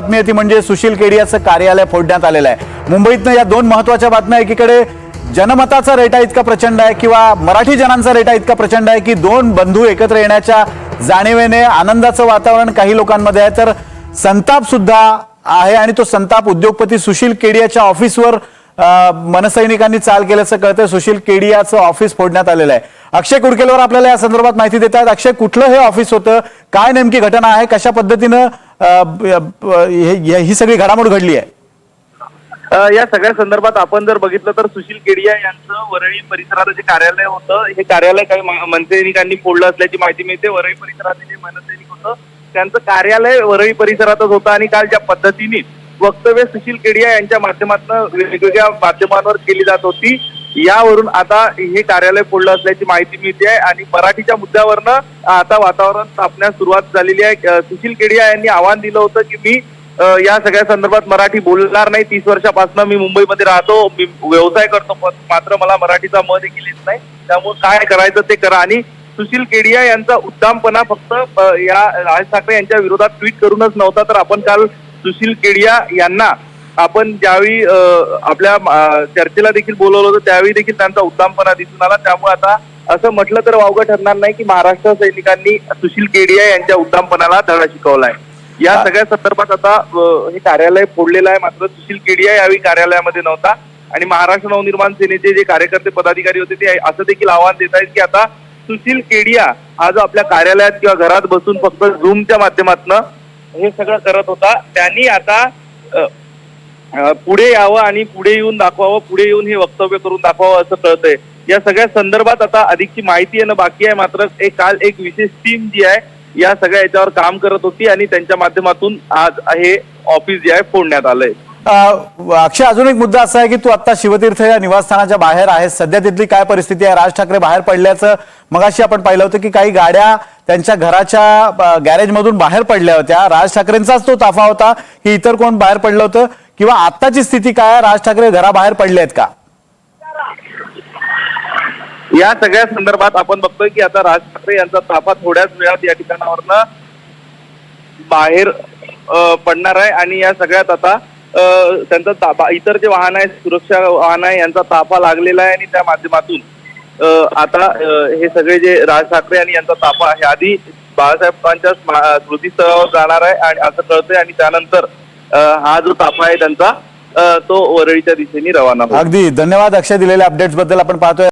बातमी ती म्हणजे सुशील केडियाचं कार्यालय फोडण्यात आलेलं आहे. मुंबईतनं या दोन महत्त्वाच्या बातम्या एकीकडे जनमताचा रेटा इतका प्रचंड आहे किंवा मराठी जनांचा रेटा इतका प्रचंड आहे की दोन बंधू एकत्र येण्याच्या जाणीवेने आनंदाचं वातावरण काही लोकांमध्ये आहे. तर संताप सुद्धा आहे आणि तो संताप उद्योगपती सुशील केडियाच्या ऑफिसवर मनसैनिकांनी चाल केल्याचं कळतंय. सुशील केडियाचं ऑफिस फोडण्यात आलेलं आहे. अक्षय कुडकेलवर आपल्याला या संदर्भात माहिती देत आहेत अक्षय कुठलं हे ऑफिस होतं? काय नेमकी घटना आहे? कशा पद्धतीनं हे- ही सगळी घडामोड घडली आहे? या सगळ्या संदर्भात आपण जर बघितलं तर सुशील केडिया यांचं वरळी परिसरात जे कार्यालय होतं हे कार्यालय काही मनसैनिकांनी फोडलं असल्याची माहिती मिळते. वरळी परिसरातील जे मनसैनिक होतं त्यांचं कार्यालय वरळी परिसरातच होतं आणि काल ज्या पद्धतीने वक्तव्य सुशील केडिया यांच्या माध्यमातून वेगवेगळ्या माध्यमांवर केली जात होती. यावरून आता हे कार्यालय फोडलं असल्याची माहिती मिळते आहे आणि मराठीच्या मुद्द्यावरनं आता वातावरण तापण्यास सुरुवात झालेली आहे. सुशील केडिया यांनी आव्हान दिलं होतं की मी या सगळ्या संदर्भात मराठी बोलणार नाही. तीस वर्षापासून मी मुंबईमध्ये राहतो मी व्यवसाय करतो मात्र मला मराठीचा मत देखील येत नाही. त्यामुळे काय करायचं ते करा. आणि सुशील केडिया यांचा उद्दामपणा फक्त या राज ठाकरे यांच्या विरोधात ट्विट करूनच नव्हता. तर आपण काल सुशील केडिया यांना आपण ज्यावेळी आपल्या चर्चेला देखील बोलवलं होतं त्यावेळी देखील त्यांचा उद्दामपणा दिसून आला. त्यामुळे आता असं म्हटलं तर वावगं ठरणार नाही की महाराष्ट्र सैनिकांनी सुशील केडिया यांच्या उद्दामपणाला धडा शिकवलाय. या सगळ्या संदर्भात आता हे कार्यालय फोडलेलं आहे. मात्र सुशील केडिया यावेळी कार्यालयामध्ये नव्हता. आणि महाराष्ट्र नवनिर्माण सेनेचे जे कार्यकर्ते पदाधिकारी होते ते असं देखील आवाहन देत आहेत की आता सुशील केडिया हा जो आपल्या कार्यालयात किंवा घरात बसून फक्त झूमच्या माध्यमातून हे सगळं करत होता. त्यांनी आता पुढे यावं आणि पुढे येऊन दाखवावं पुढे येऊन हे वक्तव्य करून दाखवावं असं कळतंय. या सगळ्या संदर्भात आता अधिकची माहिती येणं बाकी आहे. मात्र एक काल एक विशेष टीम जी आहे या सगळ्या याच्यावर काम करत होती आणि त्यांच्या माध्यमातून आज हे ऑफिस जे आहे फोडण्यात आलंय. अक्षय अजून एक मुद्दा असा आहे की तू आता शिवतीर्थ या निवासस्थानाच्या बाहेर आहेस. सध्या तिथली काय परिस्थिती आहे? राज ठाकरे बाहेर पडल्याचं मगाशी आपण पाहिलं होतं की काही गाड्या त्यांच्या घराच्या गॅरेजमधून बाहेर पडल्या होत्या. राज ठाकरेंचाच तो ताफा होता की इतर कोण बाहेर पडलं होतं? किंवा आत्ताची स्थिती काय आहे? राज ठाकरे घराबाहेर पडले आहेत का? या सगळ्या संदर्भात आपण बघतोय की आता राज ठाकरे यांचा ताफा थोड्याच वेळात या ठिकाणावरनं बाहेर पडणार आहे. आणि या सगळ्यात आता त्यांचा ताफा इतर जे वाहन आहे सुरक्षा वाहन आहे यांचा ताफा लागलेला आहे आणि त्या माध्यमातून आता हे सगळे जे राज ठाकरे आणि यांचा ताफा आहे आधी बाळासाहेबांच्या स्मृतीस्थळावर जाणार आहे आणि असं कळतंय आणि त्यानंतर हा जो ताफा आहे त्यांचा तो वरळीच्या दिशेने रवाना अगदी. धन्यवाद अक्षय दिलेल्या अपडेट्सबद्दल आपण पाहतोय.